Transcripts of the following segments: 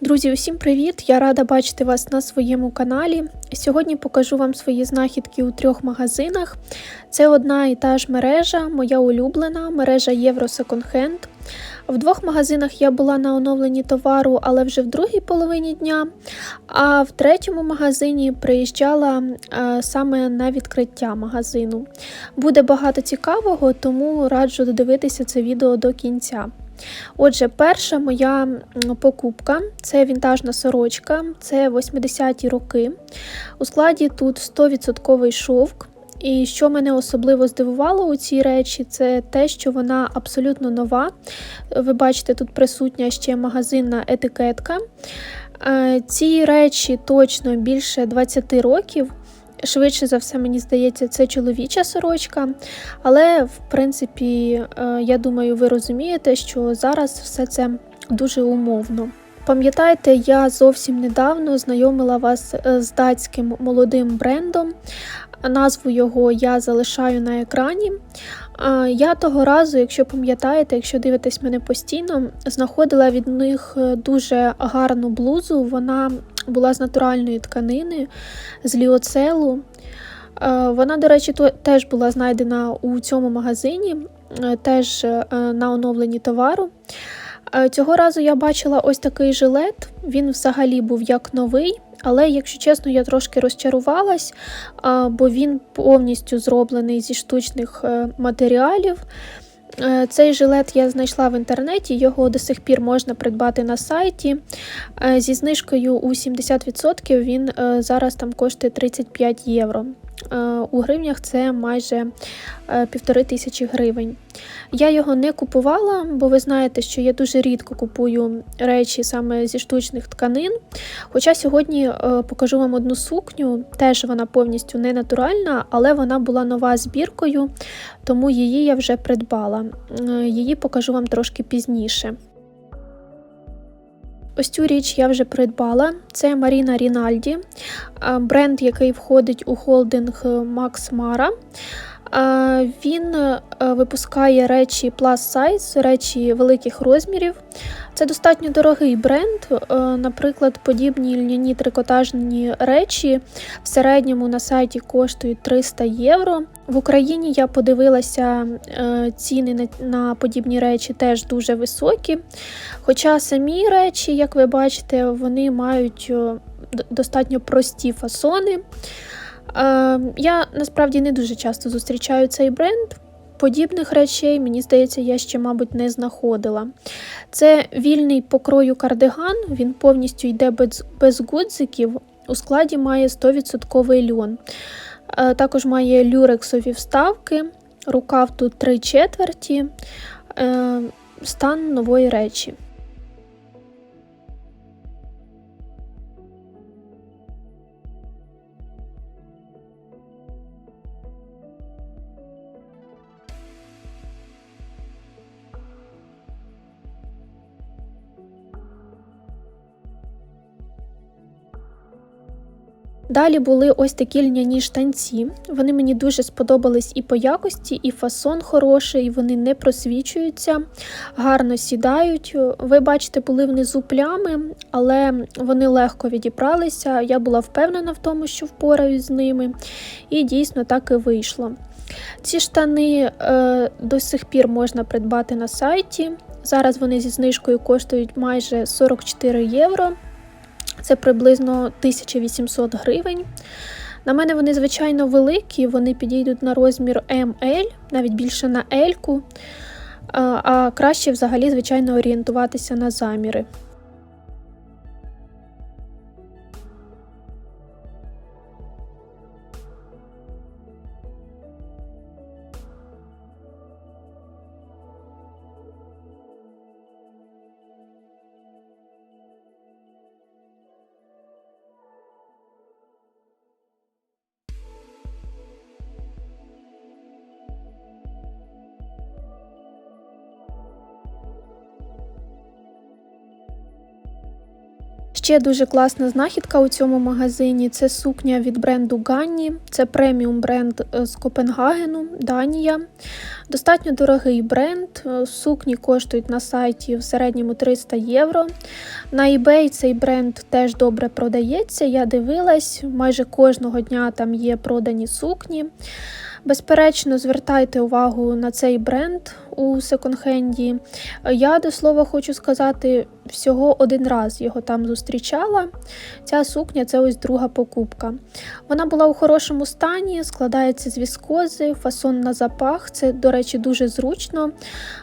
Друзі, усім привіт! Я рада бачити вас на своєму каналі. Сьогодні покажу вам свої знахідки у трьох магазинах. Це одна і та ж мережа, моя улюблена мережа Євро Second В двох магазинах я була на оновленні товару, але вже в другій половині дня. А в третьому магазині приїжджала а, саме на відкриття магазину. Буде багато цікавого, тому раджу додивитися це відео до кінця. Отже, перша моя покупка це вінтажна сорочка, це 80-ті роки. У складі тут 100% шовк. І що мене особливо здивувало у цій речі, це те, що вона абсолютно нова. Ви бачите, тут присутня ще магазинна етикетка. Е, ці речі точно більше 20 років. Швидше за все, мені здається, це чоловіча сорочка. Але, в принципі, е, я думаю, ви розумієте, що зараз все це дуже умовно. Пам'ятаєте, я зовсім недавно знайомила вас е, з датським молодим брендом. Назву його я залишаю на екрані. Я того разу, якщо пам'ятаєте, якщо дивитесь мене постійно, знаходила від них е, дуже гарну блузу. Вона була з натуральної тканини, з ліоцелу. Е, вона, до речі, теж була знайдена у цьому магазині, е, теж е, на оновленні товару. Цього разу я бачила ось такий жилет, він взагалі був як новий, але, якщо чесно, я трошки розчарувалась, бо він повністю зроблений зі штучних матеріалів. Е, цей жилет я знайшла в інтернеті, його до сих пір можна придбати на сайті. Е, зі знижкою у 70% він е, зараз там коштує 35 євро. Е, у гривнях це майже е, півтори тисячі гривень. Я його не купувала, бо ви знаєте, що я дуже рідко купую речі саме зі штучних тканин. Хоча сьогодні е, покажу вам одну сукню, теж вона повністю не натуральна, але вона була нова збіркою, тому її я вже придбала. Її покажу вам трошки пізніше. Ось цю річ я вже придбала. Це Маріна Рінальді, бренд, який входить у холдинг Max Mara. Він е, випускає речі plus size, речі великих розмірів. Це достатньо дорогий бренд. Е, наприклад, подібні льняні трикотажні речі в середньому на сайті коштують 300 євро. В Україні я подивилася е, ціни на подібні речі теж дуже високі. Хоча самі речі, як ви бачите, вони мають достатньо прості фасони. Я насправді не дуже часто зустрічаю цей бренд. Подібних речей, мені здається, я ще, мабуть, не знаходила. Це вільний покрою кардиган, він повністю йде без без гудзиків, у складі має 100% льон. Також має люрексові вставки, рукав тут 3 четверті, е, стан нової речі. Далі були ось такі льняні штанці. Вони мені дуже сподобались і по якості, і фасон хороший, вони не просвічуються, гарно сідають. Ви бачите, були внизу плями, але вони легко відібралися. Я була впевнена в тому, що впораюсь з ними, і дійсно так і вийшло. Ці штани е, до сих пір можна придбати на сайті. Зараз вони зі знижкою коштують майже 44 євро. Це приблизно 1800 гривень. На мене вони, звичайно, великі, вони підійдуть на розмір ML, навіть більше на L, а краще взагалі, звичайно, орієнтуватися на заміри. Ще дуже класна знахідка у цьому магазині це сукня від бренду Ганні. Це преміум бренд е, з Копенгагену, Данія. Достатньо дорогий бренд. Е, Сукні коштують на сайті в середньому 300 євро. На eBay цей бренд теж добре продається. Я дивилась, майже кожного дня там є продані сукні. Безперечно, звертайте увагу на цей бренд у секонд-хенді. Я до слова хочу сказати, всього один раз його там зустрічала. Ця сукня це ось друга покупка. Вона була у хорошому стані, складається з віскози, фасон на запах. Це, до речі, дуже зручно,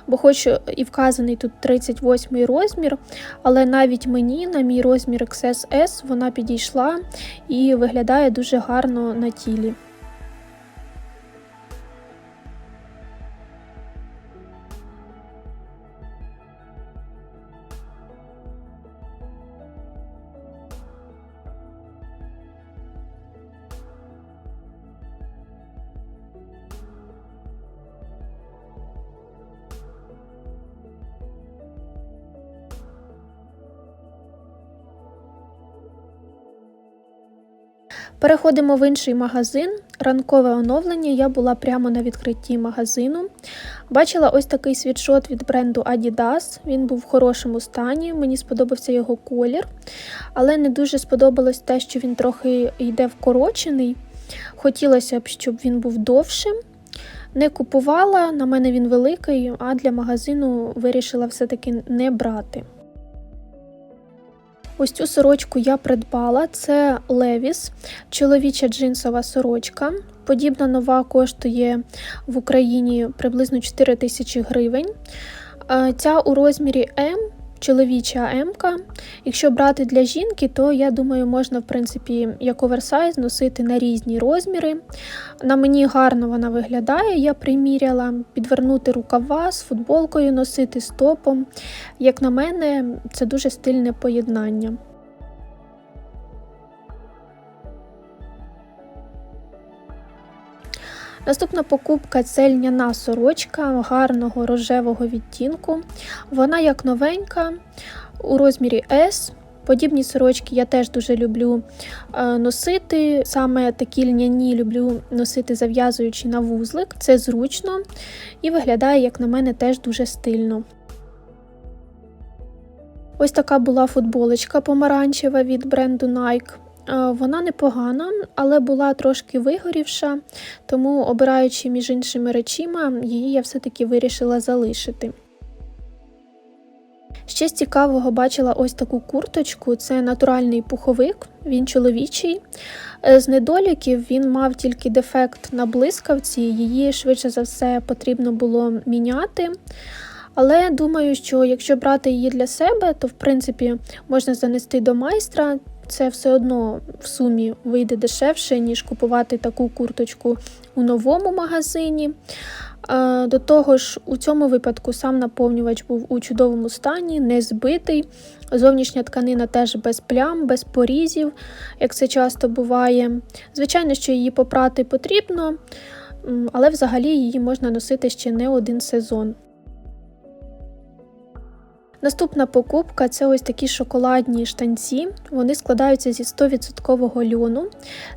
бо хоч і вказаний тут 38 розмір, але навіть мені, на мій розмір XS, вона підійшла і виглядає дуже гарно на тілі. Переходимо в інший магазин. Ранкове оновлення. Я була прямо на відкритті магазину. Бачила ось такий світшот від бренду Adidas. Він був в хорошому стані, мені сподобався його колір, але не дуже сподобалось те, що він трохи йде вкорочений. Хотілося б, щоб він був довшим. Не купувала, на мене він великий, а для магазину вирішила все-таки не брати. Ось цю сорочку я придбала. Це Levi's, чоловіча джинсова сорочка. Подібна нова коштує в Україні приблизно 4 тисячі гривень. Е, ця у розмірі М чоловіча М-ка. Якщо брати для жінки, то я думаю, можна, в принципі, як оверсайз носити на різні розміри. На мені гарно вона виглядає, я приміряла підвернути рукава з футболкою, носити стопом. Як на мене, це дуже стильне поєднання. Наступна покупка це льняна сорочка гарного рожевого відтінку. Вона як новенька у розмірі S. Подібні сорочки я теж дуже люблю е, носити. Саме такі льняні люблю носити, зав'язуючи на вузлик. Це зручно і виглядає, як на мене, теж дуже стильно. Ось така була футболочка помаранчева від бренду Nike. Е, вона непогана, але була трошки вигорівша, тому, обираючи між іншими речима, її я все-таки вирішила залишити. Ще з цікавого бачила ось таку курточку це натуральний пуховик, він чоловічий. Е, з недоліків він мав тільки дефект на блискавці, її швидше за все потрібно було міняти. Але думаю, що якщо брати її для себе, то в принципі можна занести до майстра це все одно в сумі вийде дешевше, ніж купувати таку курточку у новому магазині. До того ж, у цьому випадку сам наповнювач був у чудовому стані, не збитий. Зовнішня тканина теж без плям, без порізів, як це часто буває. Звичайно, що її попрати потрібно, але взагалі її можна носити ще не один сезон. Наступна покупка це ось такі шоколадні штанці. Вони складаються зі 100% льону.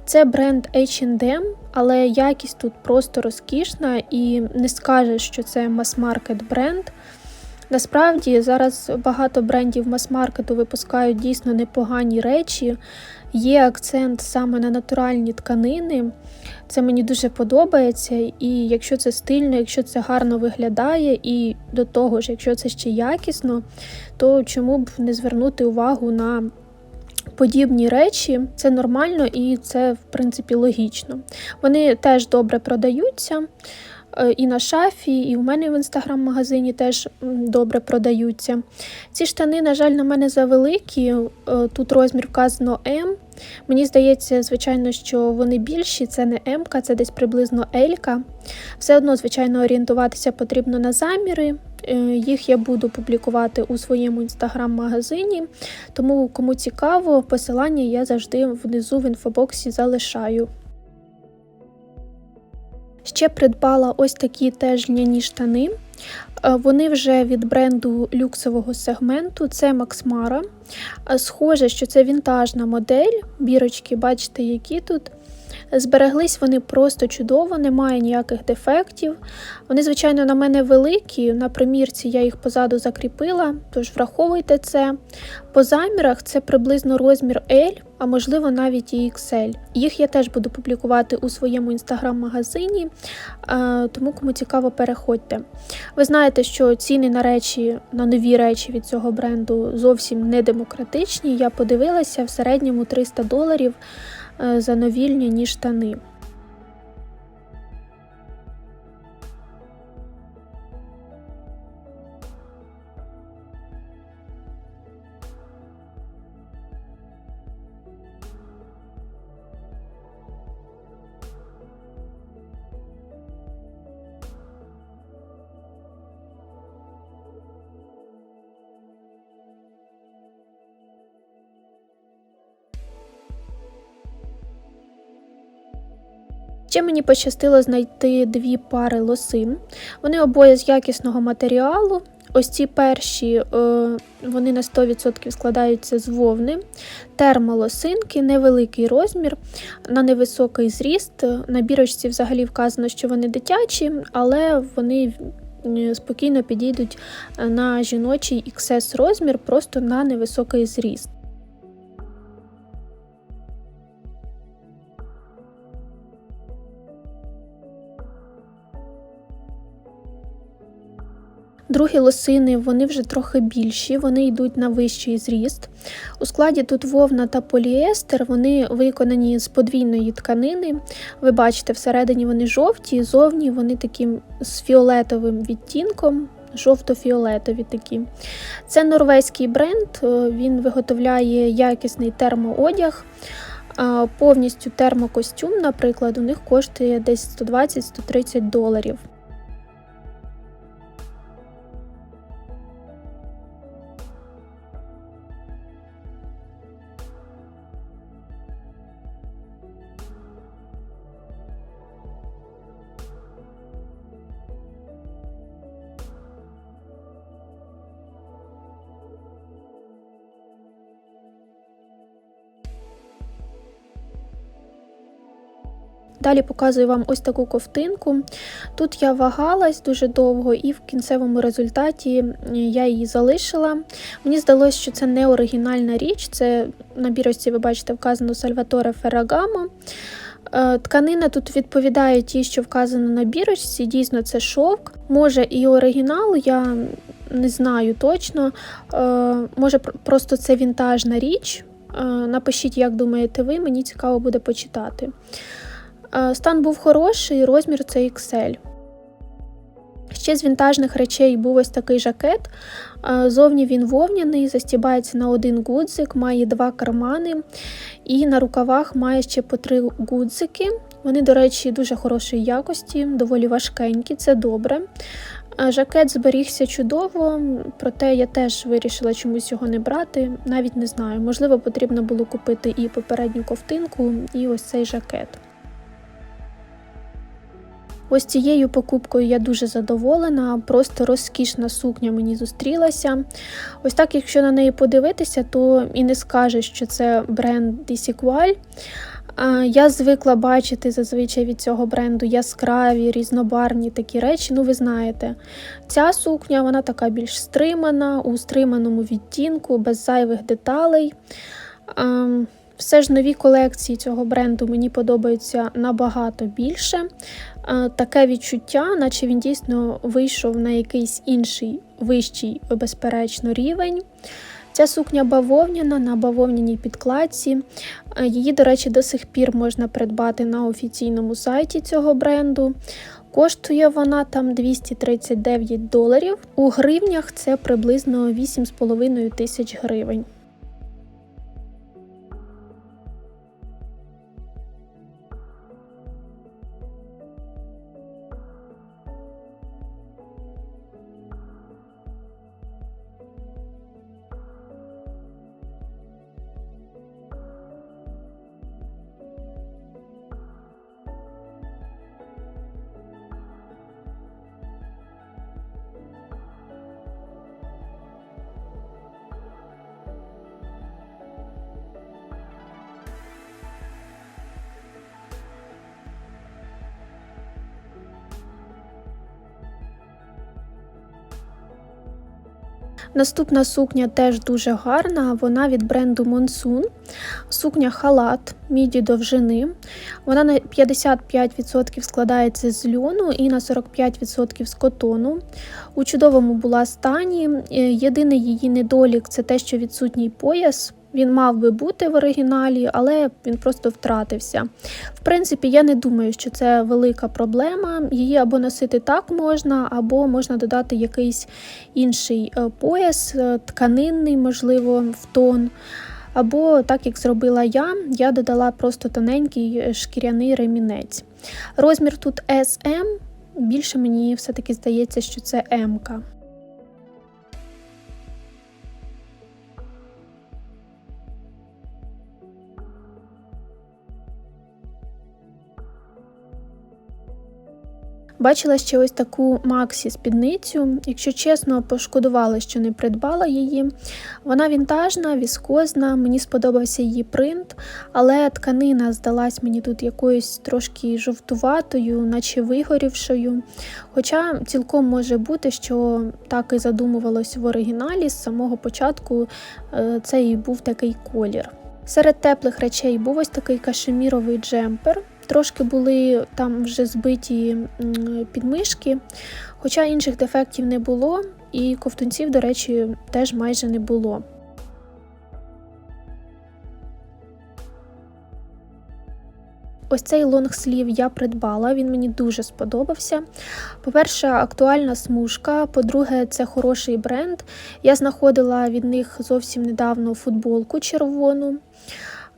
Це бренд H&M, але якість тут просто розкішна і не скажеш, що це мас-маркет бренд. Насправді зараз багато брендів мас-маркету випускають дійсно непогані речі. Є акцент саме на натуральні тканини. Це мені дуже подобається, і якщо це стильно, якщо це гарно виглядає, і до того ж, якщо це ще якісно, то чому б не звернути увагу на подібні речі? Це нормально і це, в принципі, логічно. Вони теж добре продаються. Е, і на шафі, і в мене в інстаграм-магазині теж добре продаються. Ці штани, на жаль, на мене завеликі. Е, тут розмір вказано М. Мені здається, звичайно, що вони більші, це не М-ка, це десь приблизно L. Все одно, звичайно, орієнтуватися потрібно на заміри. Е, їх я буду публікувати у своєму інстаграм-магазині, тому кому цікаво, посилання я завжди внизу в інфобоксі залишаю. Ще придбала ось такі теж льняні штани. Е, вони вже від бренду люксового сегменту, це Максмара. Схоже, що це вінтажна модель. Бірочки, бачите, які тут. Збереглись вони просто чудово, немає ніяких дефектів. Вони, звичайно, на мене великі, на примірці я їх позаду закріпила, тож враховуйте це. По замірах це приблизно розмір L, а можливо навіть і XL. Їх я теж буду публікувати у своєму інстаграм-магазині, тому кому цікаво, переходьте. Ви знаєте, що ціни на речі, на нові речі від цього бренду зовсім не демократичні. Я подивилася в середньому 300 доларів. Е, ніж новільні штани. Ще мені пощастило знайти дві пари лосин. Вони обоє з якісного матеріалу. Ось ці перші е, вони на 100% складаються з вовни, термолосинки, невеликий розмір, на невисокий зріст. На бірочці взагалі вказано, що вони дитячі, але вони спокійно підійдуть на жіночий XS розмір, просто на невисокий зріст. Другі лосини вони вже трохи більші, вони йдуть на вищий зріст. У складі тут вовна та поліестер, вони виконані з подвійної тканини. Ви бачите, всередині вони жовті, зовні вони такі з фіолетовим відтінком. Жовто-фіолетові такі. Це норвезький бренд, е, він виготовляє якісний термоодяг. Повністю термокостюм, наприклад, у них коштує десь 120-130 доларів. Далі показую вам ось таку ковтинку. Тут я вагалась дуже довго, і в кінцевому результаті я її залишила. Мені здалося, що це не оригінальна річ, це на бірочці, ви бачите, вказано Сальваторе Феррагамо. Е, тканина тут відповідає тій, що вказано на бірочці, дійсно, це шовк. Може і оригінал, я не знаю точно. Е, може, просто це вінтажна річ. Е, напишіть, як думаєте ви, мені цікаво буде почитати. Стан був хороший, розмір це XL. Ще з вінтажних речей був ось такий жакет. Зовні він вовняний, застібається на один гудзик, має два кармани, і на рукавах має ще по три гудзики. Вони, до речі, дуже хорошої якості, доволі важкенькі, це добре. Жакет зберігся чудово, проте я теж вирішила чомусь його не брати. Навіть не знаю, можливо, потрібно було купити і попередню ковтинку, і ось цей жакет. Ось цією покупкою я дуже задоволена, просто розкішна сукня мені зустрілася. Ось так, якщо на неї подивитися, то і не скажеш, що це бренд Дісікваль. Я звикла бачити зазвичай від цього бренду яскраві, різнобарні такі речі. Ну, ви знаєте, ця сукня вона така більш стримана, у стриманому відтінку, без зайвих деталей. Все ж нові колекції цього бренду мені подобаються набагато більше. Е, таке відчуття, наче він дійсно вийшов на якийсь інший вищий, безперечно, рівень. Ця сукня бавовняна на бавовняній підкладці. Е, її, до речі, до сих пір можна придбати на офіційному сайті цього бренду. Коштує вона там 239 доларів. У гривнях це приблизно 8,5 тисяч гривень. Наступна сукня теж дуже гарна, вона від бренду Monsoon. Сукня халат міді довжини. Вона на 55% складається з льону і на 45% з котону. У чудовому була стані. Е, єдиний її недолік це те, що відсутній пояс. Він мав би бути в оригіналі, але він просто втратився. В принципі, я не думаю, що це велика проблема. Її або носити так можна, або можна додати якийсь інший е, пояс, е, тканинний, можливо, в тон. Або, так як зробила я, я додала просто тоненький е, шкіряний ремінець. Розмір тут SM, більше мені все-таки здається, що це М. Бачила ще ось таку Максі спідницю. Якщо чесно, пошкодувала, що не придбала її. Вона вінтажна, віскозна, мені сподобався її принт, але тканина здалась мені тут якоюсь трошки жовтуватою, наче вигорівшою. Хоча цілком може бути, що так і задумувалось в оригіналі, з самого початку е, це і був такий колір. Серед теплих речей був ось такий кашеміровий джемпер. Трошки були там вже збиті підмишки, хоча інших дефектів не було, і ковтунців, до речі, теж майже не було. Ось цей лонгслів я придбала, він мені дуже сподобався. По-перше, актуальна смужка, по-друге, це хороший бренд. Я знаходила від них зовсім недавно футболку червону.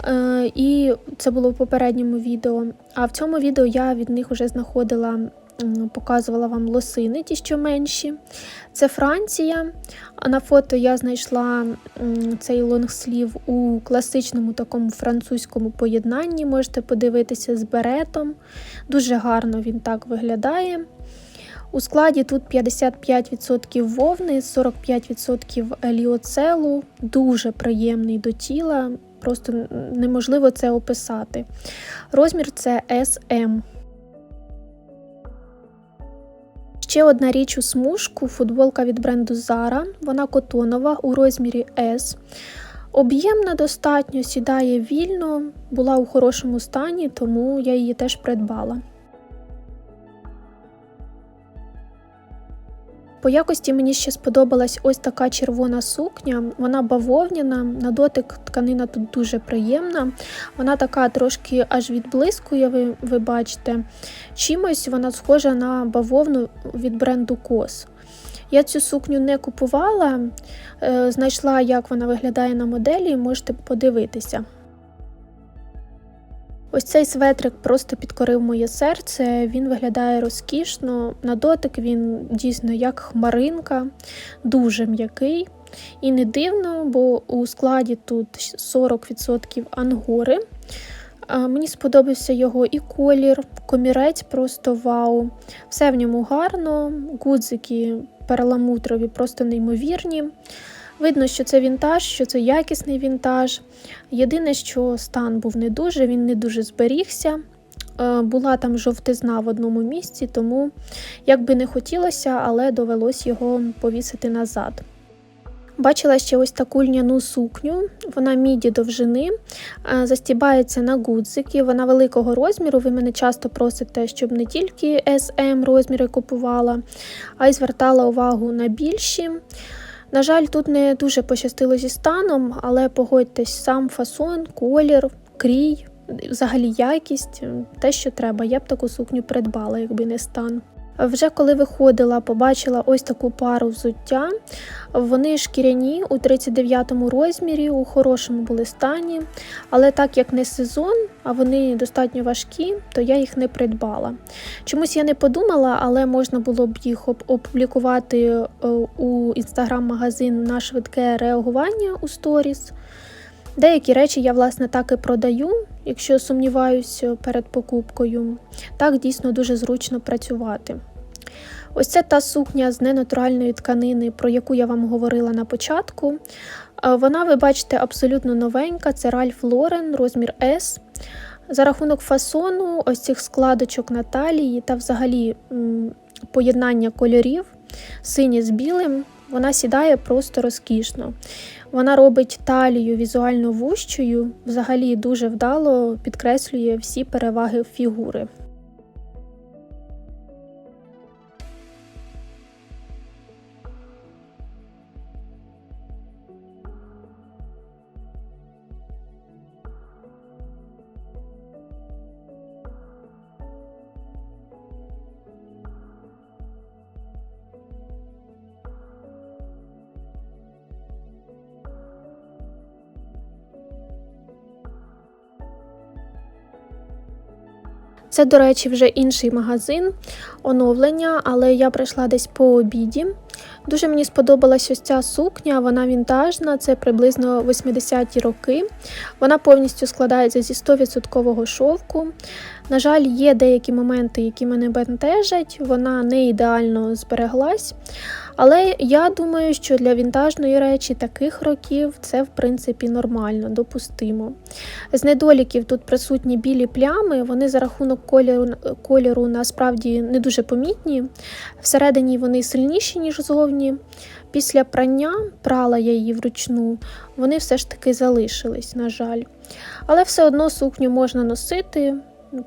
Е, і це було в попередньому відео. А в цьому відео я від них вже знаходила, показувала вам лосини, ті, що менші. Це Франція. На фото я знайшла цей лонгслів у класичному такому французькому поєднанні. Можете подивитися з беретом. Дуже гарно він так виглядає. У складі тут 55% вовни, 45% ліоцелу, дуже приємний до тіла, просто неможливо це описати. Розмір це SM. Ще одна річ у смужку футболка від бренду Zara. Вона котонова у розмірі S. Об'ємна достатньо, сідає вільно, була у хорошому стані, тому я її теж придбала. По якості мені ще сподобалась ось така червона сукня. Вона бавовняна, на дотик тканина тут дуже приємна. Вона така трошки аж відблискує, ви, ви бачите. Чимось вона схожа на бавовну від бренду Кос. Я цю сукню не купувала, е, знайшла, як вона виглядає на моделі, можете подивитися. Ось цей светрик просто підкорив моє серце, він виглядає розкішно. На дотик він дійсно як хмаринка, дуже м'який. І не дивно, бо у складі тут 40% ангори. Мені сподобався його і колір, комірець просто вау. Все в ньому гарно, гудзики перламутрові, просто неймовірні. Видно, що це вінтаж, що це якісний вінтаж. Єдине, що стан був не дуже, він не дуже зберігся. Е, була там жовтизна в одному місці, тому, як би не хотілося, але довелось його повісити назад. Бачила ще ось таку льняну сукню, вона міді довжини, е, застібається на гудзики, вона великого розміру. Ви мене часто просите, щоб не тільки SM розміри купувала, а й звертала увагу на більші. На жаль, тут не дуже пощастило зі станом, але погодьтесь, сам фасон, колір, крій, взагалі якість, те, що треба. Я б таку сукню придбала, якби не стан. Вже коли виходила, побачила ось таку пару взуття. Вони шкіряні у 39-му розмірі, у хорошому були стані. Але так як не сезон, а вони достатньо важкі, то я їх не придбала. Чомусь я не подумала, але можна було б їх опублікувати е, у інстаграм-магазин на швидке реагування у сторіс. Деякі речі я, власне, так і продаю, якщо сумніваюся перед покупкою. Так дійсно дуже зручно працювати. Ось це та сукня з ненатуральної тканини, про яку я вам говорила на початку. Вона, ви бачите, абсолютно новенька, це Ralph Lauren, розмір S. За рахунок фасону, ось цих складочок на талії та взагалі поєднання кольорів, синє з білим. Вона сідає просто розкішно. Вона робить талію візуально вущою, взагалі дуже вдало підкреслює всі переваги фігури. Це, до речі, вже інший магазин, оновлення, але я прийшла десь по обіді. Дуже мені сподобалась ось ця сукня, вона вінтажна, це приблизно 80-ті роки. Вона повністю складається зі 100% шовку. На жаль, є деякі моменти, які мене бентежать, вона не ідеально збереглась. Але я думаю, що для вінтажної речі таких років це в принципі нормально, допустимо. З недоліків тут присутні білі плями, вони за рахунок кольору кольору насправді не дуже помітні. Всередині вони сильніші, ніж зовні. Після прання прала я її вручну, вони все ж таки залишились, на жаль. Але все одно сукню можна носити.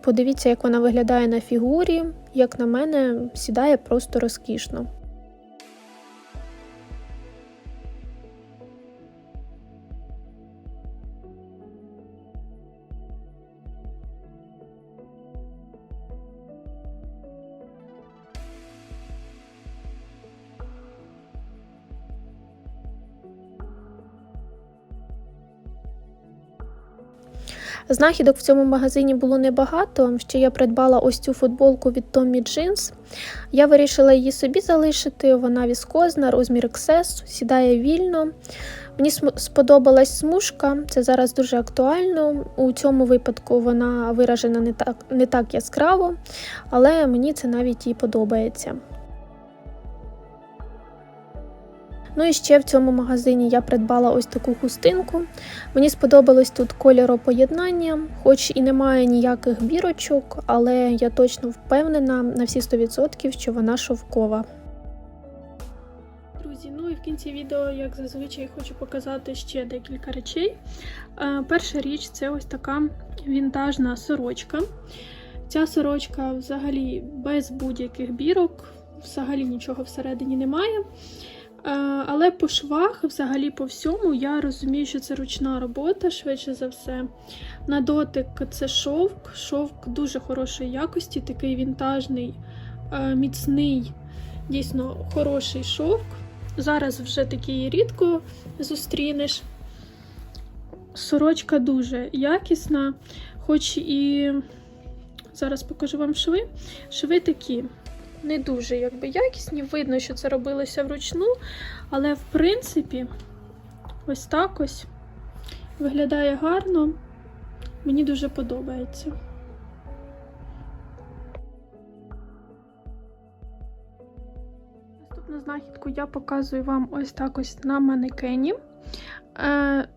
Подивіться, як вона виглядає на фігурі. Як на мене, сідає просто розкішно. Знахідок в цьому магазині було небагато. Ще я придбала ось цю футболку від Tommy Jeans. Я вирішила її собі залишити, вона віскозна, розмір XS, сідає вільно. Мені сподобалась смужка, це зараз дуже актуально. У цьому випадку вона виражена не так, не так яскраво, але мені це навіть і подобається. Ну і ще в цьому магазині я придбала ось таку хустинку. Мені сподобалось тут кольоропоєднання, хоч і немає ніяких бірочок, але я точно впевнена на всі 100%, що вона шовкова. Друзі, ну і в кінці відео, як зазвичай, хочу показати ще декілька речей. Е, перша річ це ось така вінтажна сорочка. Ця сорочка взагалі без будь-яких бірок, взагалі нічого всередині немає. Е, але по швах, взагалі по всьому, я розумію, що це ручна робота, швидше за все. На дотик це шовк. Шовк дуже хорошої якості, такий вінтажний, е, міцний, дійсно хороший шовк. Зараз вже такий рідко зустрінеш. Сорочка дуже якісна, хоч і зараз покажу вам шви. Шви такі не дуже якби, якісні. Видно, що це робилося вручну, але, в принципі, ось так ось виглядає гарно. Мені дуже подобається. Наступну знахідку я показую вам ось так ось на манекені. Е,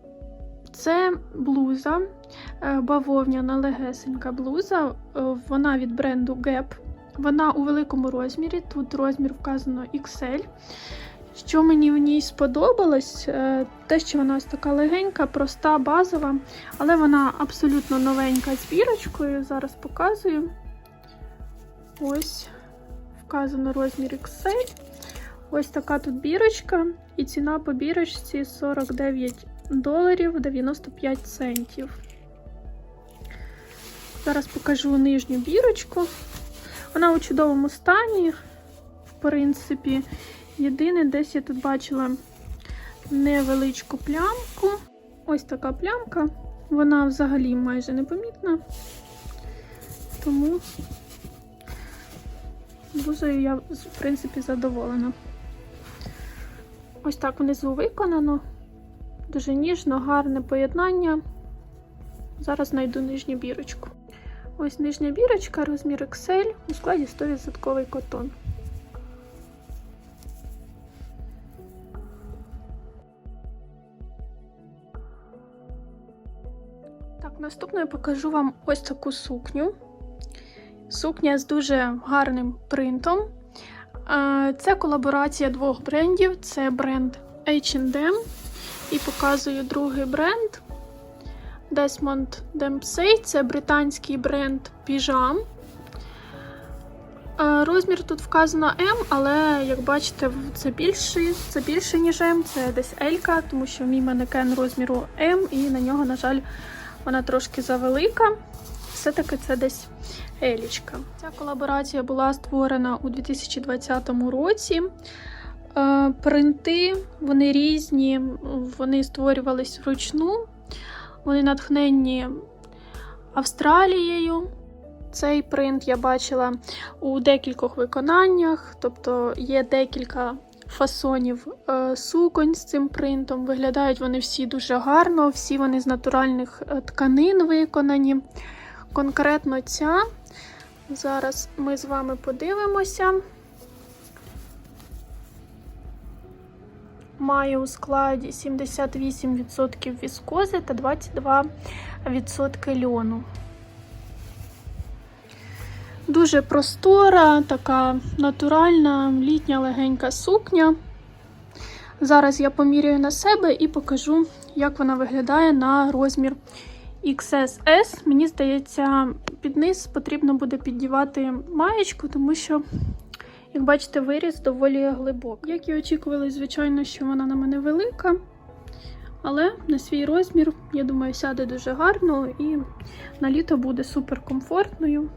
це блуза, е, бавовняна легесенька блуза, е, вона від бренду Gap. Вона у великому розмірі, тут розмір вказано XL. Що мені в ній сподобалось, е, те, що вона ось така легенька, проста, базова, але вона абсолютно новенька з бірочкою. Зараз показую. Ось, вказано розмір XL. Ось така тут бірочка, і ціна по бірочці 49 доларів 95 центів. Зараз покажу нижню бірочку. Вона у чудовому стані, в принципі, єдине, десь я тут бачила невеличку плямку. Ось така плямка. Вона взагалі майже непомітна, тому блузою я, в принципі, задоволена. Ось так внизу виконано. Дуже ніжно, гарне поєднання. Зараз знайду нижню бірочку. Ось нижня бірочка, розмір XL у складі 100% котон. Так, наступною покажу вам ось таку сукню. Сукня з дуже гарним принтом. Е, Це колаборація двох брендів. Це бренд H&M і показую другий бренд Desmond Dempsey. Це британський бренд піжам. Е, Розмір тут вказано М, але як бачите, це більший, це більше, ніж М, це десь L, тому що мій манекен розміру М, і на нього, на жаль, вона трошки завелика. Все-таки це десь Елічка. Ця колаборація була створена у 2020 році. Е, Принти вони різні, вони створювались вручну, вони натхненні Австралією. Цей принт я бачила у декількох виконаннях, тобто є декілька фасонів е, суконь з цим принтом. Виглядають вони всі дуже гарно, всі вони з натуральних е, тканин виконані. Конкретно ця. Зараз ми з вами подивимося. Має у складі 78% віскози та 22% льону. Дуже простора, така натуральна літня легенька сукня. Зараз я поміряю на себе і покажу, як вона виглядає на розмір XSS. Мені здається, під низ потрібно буде піддівати маєчку, тому що, як бачите, виріз доволі глибокий. Як і очікували, звичайно, що вона на мене велика. Але на свій розмір, я думаю, сяде дуже гарно і на літо буде супер комфортною.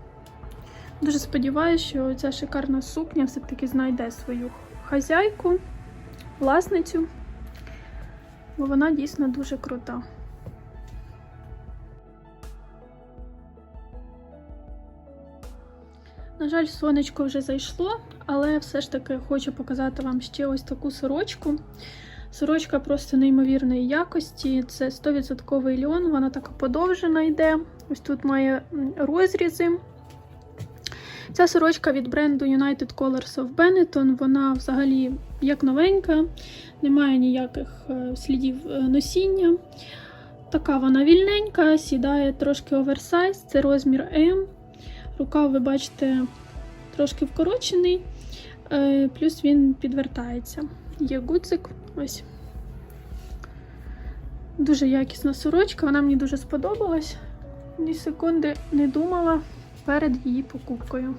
Дуже сподіваюся, що ця шикарна сукня все-таки знайде свою хазяйку, власницю, бо вона дійсно дуже крута. На жаль, сонечко вже зайшло, але все ж таки хочу показати вам ще ось таку сорочку. Сорочка просто неймовірної якості. Це 100% льон, вона така подовжена йде. Ось тут має розрізи. Ця сорочка від бренду United Colors of Benetton. Вона взагалі як новенька, немає ніяких е, слідів е, носіння. Така вона вільненька, сідає трошки оверсайз, це розмір М. Рукав, ви бачите, трошки вкорочений, е, плюс він підвертається. Є гудзик. Ось. Дуже якісна сорочка, вона мені дуже сподобалась. Ні секунди не думала перед її покупкою.